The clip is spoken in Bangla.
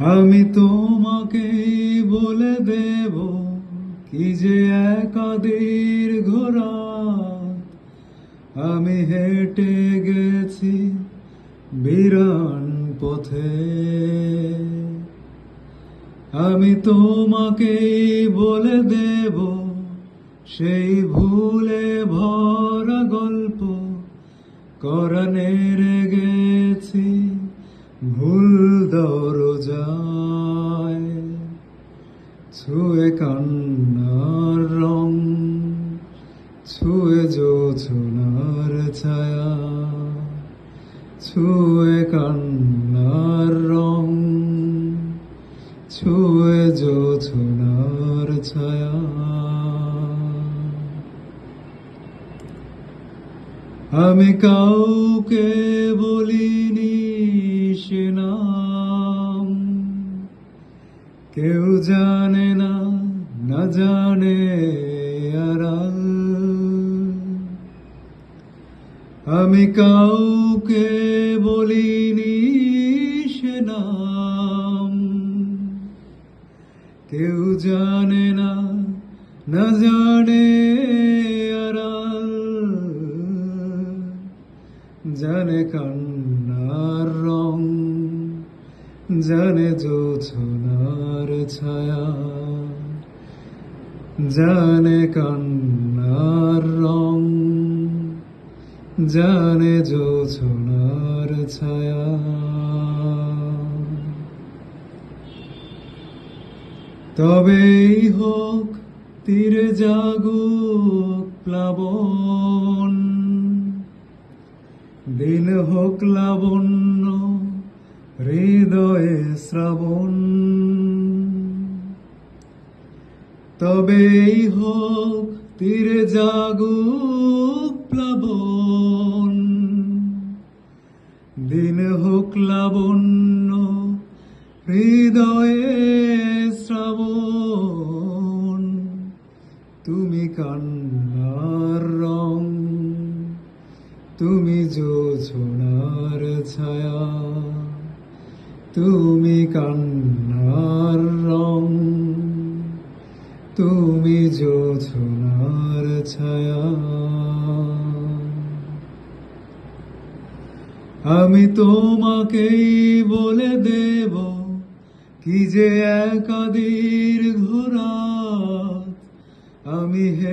আমি তোমাকে বলে দেব কি যে একাদের ঘোরা আমি হেঁটে গেছি বিরান পথে। আমি তোমাকে বলে দেব সেই ভুলে ভরা গল্প। করণের গেছি ভুল দরজায় ছুঁয়ে কান্নার রং, ছুঁয়ে জোছনার ছায়া, ছুঁয়ে কান্নার রং, ছুঁয়ে জোছনার ছায়া। আমি কাউকে বলিনি সে নাম কেউ জানে না না জানে আড়াল আমি কাউকে বলিনি সে নাম। কেউ জানে না না জানে আড়াল জানে কান্নার রং জানে জোছনার ছায়া, জানে কান্নার রং, জানে জোছনার ছায়া। তবেই হোক তীরে জাগুক প্লাবন, দিন হোক লাবণ্য হৃদয়ে শ্রাবণ। তবেই হোক তীরে জাগুক প্লাবন। দিন হোক লাবণ্য হৃদয়ে শ্রাবণ। তুমি কান্নার রং, তুমি জোছনার ছায়া। তুমি কান্নার রং, তুমি জোছনার ছায়া। আমি তোমাকেই বলে দেব, কি যে একাদির ঘোরা। আমি হে